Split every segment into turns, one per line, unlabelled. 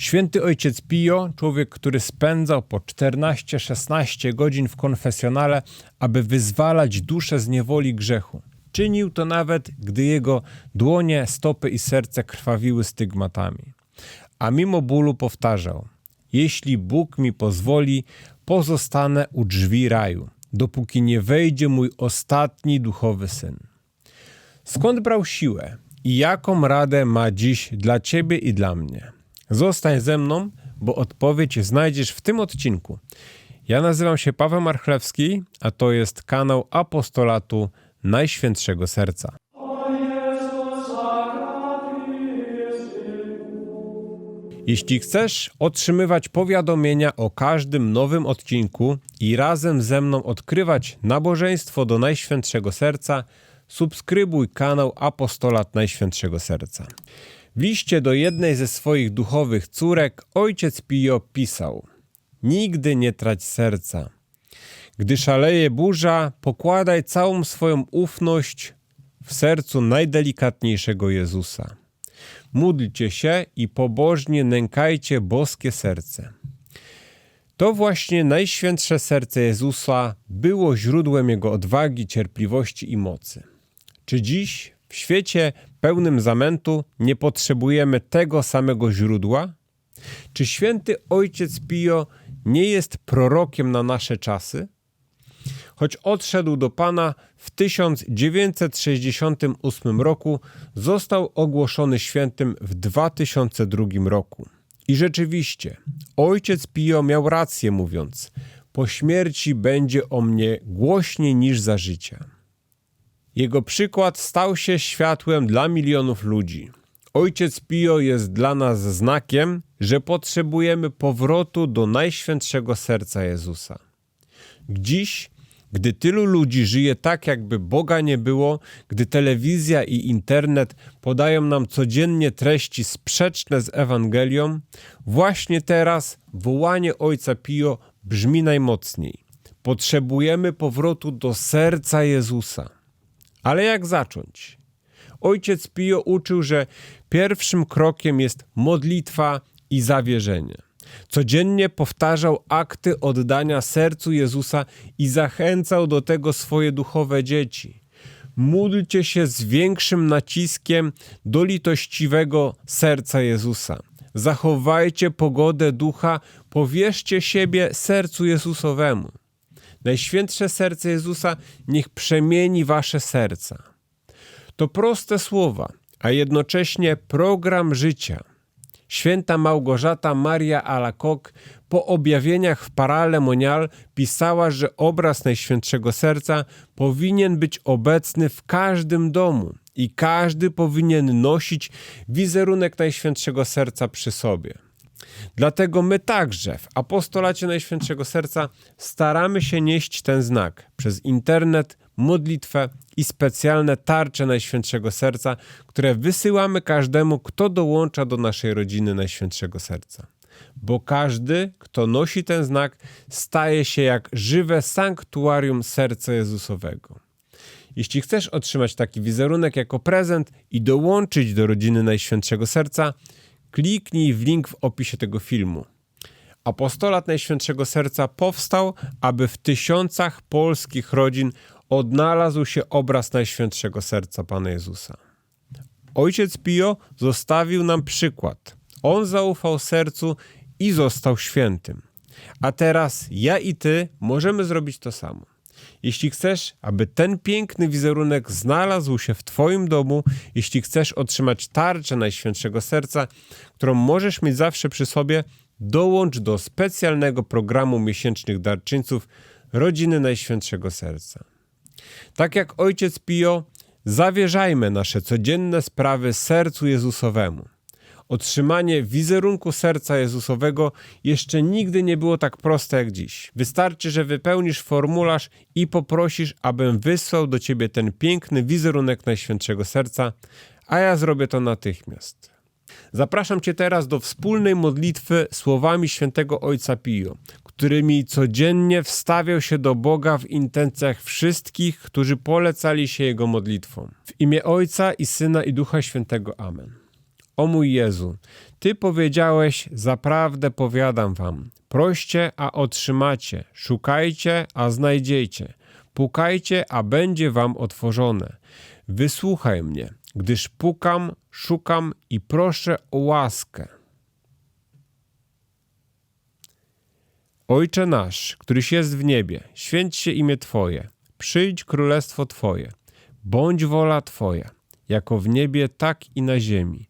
Święty ojciec Pio, człowiek, który spędzał po 14-16 godzin w konfesjonale, aby wyzwalać duszę z niewoli grzechu. Czynił to nawet, gdy jego dłonie, stopy i serce krwawiły stygmatami. A mimo bólu powtarzał: Jeśli Bóg mi pozwoli, pozostanę u drzwi raju, dopóki nie wejdzie mój ostatni duchowy syn. Skąd brał siłę i jaką radę ma dziś dla ciebie i dla mnie? Zostań ze mną, bo odpowiedź znajdziesz w tym odcinku. Ja nazywam się Paweł Marchlewski, a to jest kanał Apostolatu Najświętszego Serca. Jeśli chcesz otrzymywać powiadomienia o każdym nowym odcinku i razem ze mną odkrywać nabożeństwo do Najświętszego Serca, subskrybuj kanał Apostolat Najświętszego Serca. W liście do jednej ze swoich duchowych córek ojciec Pio pisał: Nigdy nie trać serca. Gdy szaleje burza, pokładaj całą swoją ufność w sercu najdelikatniejszego Jezusa. Módlcie się i pobożnie nękajcie boskie serce. To właśnie najświętsze serce Jezusa było źródłem jego odwagi, cierpliwości i mocy. Czy dziś, w świecie pełnym zamętu, nie potrzebujemy tego samego źródła? Czy święty ojciec Pio nie jest prorokiem na nasze czasy? Choć odszedł do Pana w 1968 roku, został ogłoszony świętym w 2002 roku. I rzeczywiście, ojciec Pio miał rację mówiąc: Po śmierci będzie o mnie głośniej niż za życia. Jego przykład stał się światłem dla milionów ludzi. Ojciec Pio jest dla nas znakiem, że potrzebujemy powrotu do najświętszego serca Jezusa. Dziś, gdy tylu ludzi żyje tak, jakby Boga nie było, gdy telewizja i internet podają nam codziennie treści sprzeczne z Ewangelią, właśnie teraz wołanie Ojca Pio brzmi najmocniej. Potrzebujemy powrotu do serca Jezusa. Ale jak zacząć? Ojciec Pio uczył, że pierwszym krokiem jest modlitwa i zawierzenie. Codziennie powtarzał akty oddania sercu Jezusa i zachęcał do tego swoje duchowe dzieci. Módlcie się z większym naciskiem do litościwego serca Jezusa. Zachowajcie pogodę ducha, powierzcie siebie sercu Jezusowemu. Najświętsze serce Jezusa niech przemieni wasze serca. To proste słowa, a jednocześnie program życia. Święta Małgorzata Maria Alacoque po objawieniach w Parale Monial pisała, że obraz Najświętszego Serca powinien być obecny w każdym domu i każdy powinien nosić wizerunek Najświętszego Serca przy sobie. Dlatego my także w apostolacie Najświętszego Serca staramy się nieść ten znak przez internet, modlitwę i specjalne tarcze Najświętszego Serca, które wysyłamy każdemu, kto dołącza do naszej rodziny Najświętszego Serca. Bo każdy, kto nosi ten znak, staje się jak żywe sanktuarium serca Jezusowego. Jeśli chcesz otrzymać taki wizerunek jako prezent i dołączyć do rodziny Najświętszego Serca, kliknij w link w opisie tego filmu. Apostolat Najświętszego Serca powstał, aby w tysiącach polskich rodzin odnalazł się obraz Najświętszego Serca Pana Jezusa. Ojciec Pio zostawił nam przykład. On zaufał sercu i został świętym. A teraz ja i ty możemy zrobić to samo. Jeśli chcesz, aby ten piękny wizerunek znalazł się w Twoim domu, jeśli chcesz otrzymać tarczę Najświętszego Serca, którą możesz mieć zawsze przy sobie, dołącz do specjalnego programu miesięcznych darczyńców Rodziny Najświętszego Serca. Tak jak ojciec Pio, zawierzajmy nasze codzienne sprawy sercu Jezusowemu. Otrzymanie wizerunku serca Jezusowego jeszcze nigdy nie było tak proste jak dziś. Wystarczy, że wypełnisz formularz i poprosisz, abym wysłał do ciebie ten piękny wizerunek Najświętszego Serca, a ja zrobię to natychmiast. Zapraszam Cię teraz do wspólnej modlitwy słowami świętego Ojca Pio, którymi codziennie wstawiał się do Boga w intencjach wszystkich, którzy polecali się Jego modlitwom. W imię Ojca i Syna i Ducha Świętego. Amen. O mój Jezu, Ty powiedziałeś, zaprawdę powiadam wam, proście, a otrzymacie, szukajcie, a znajdziecie, pukajcie, a będzie wam otworzone. Wysłuchaj mnie, gdyż pukam, szukam i proszę o łaskę. Ojcze nasz, któryś jest w niebie, święć się imię Twoje, przyjdź królestwo Twoje, bądź wola Twoja, jako w niebie, tak i na ziemi.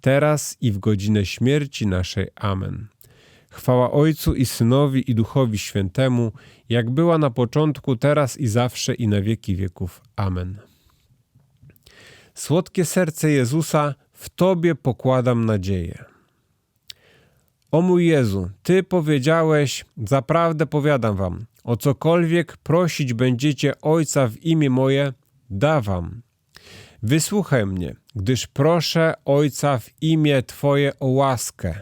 teraz i w godzinę śmierci naszej. Amen. Chwała Ojcu i Synowi i Duchowi Świętemu, jak była na początku, teraz i zawsze i na wieki wieków. Amen. Słodkie serce Jezusa, w Tobie pokładam nadzieję. O mój Jezu, Ty powiedziałeś, zaprawdę powiadam Wam, o cokolwiek prosić będziecie Ojca w imię moje, dawam. Wysłuchaj mnie, gdyż proszę Ojca w imię Twoje o łaskę.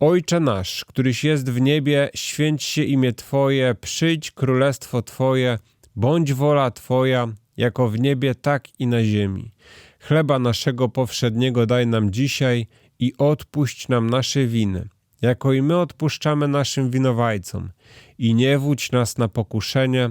Ojcze nasz, któryś jest w niebie, święć się imię Twoje, przyjdź królestwo Twoje, bądź wola Twoja, jako w niebie, tak i na ziemi. Chleba naszego powszedniego daj nam dzisiaj i odpuść nam nasze winy, jako i my odpuszczamy naszym winowajcom. I nie wódź nas na pokuszenie,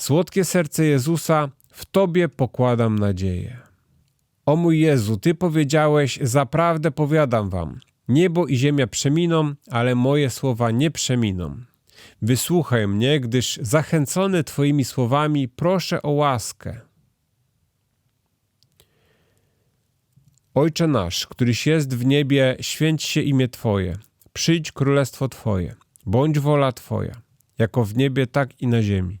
Słodkie serce Jezusa, w Tobie pokładam nadzieję. O mój Jezu, Ty powiedziałeś, zaprawdę powiadam Wam, niebo i ziemia przeminą, ale moje słowa nie przeminą. Wysłuchaj mnie, gdyż zachęcony Twoimi słowami proszę o łaskę. Ojcze nasz, któryś jest w niebie, święć się imię Twoje, przyjdź królestwo Twoje, bądź wola Twoja, jako w niebie, tak i na ziemi.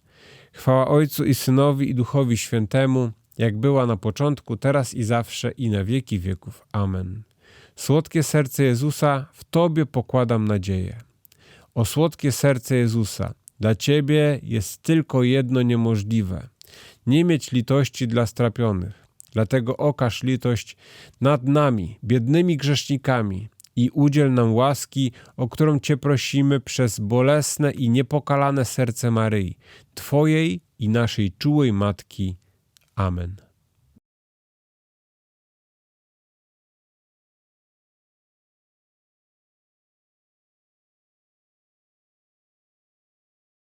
Chwała Ojcu i Synowi i Duchowi Świętemu, jak była na początku, teraz i zawsze i na wieki wieków. Amen. Słodkie serce Jezusa, w Tobie pokładam nadzieję. O słodkie serce Jezusa, dla Ciebie jest tylko jedno niemożliwe. Nie mieć litości dla strapionych. Dlatego okaż litość nad nami, biednymi grzesznikami i udziel nam łaski, o którą Cię prosimy przez bolesne i niepokalane serce Maryi, Twojej i naszej czułej Matki. Amen.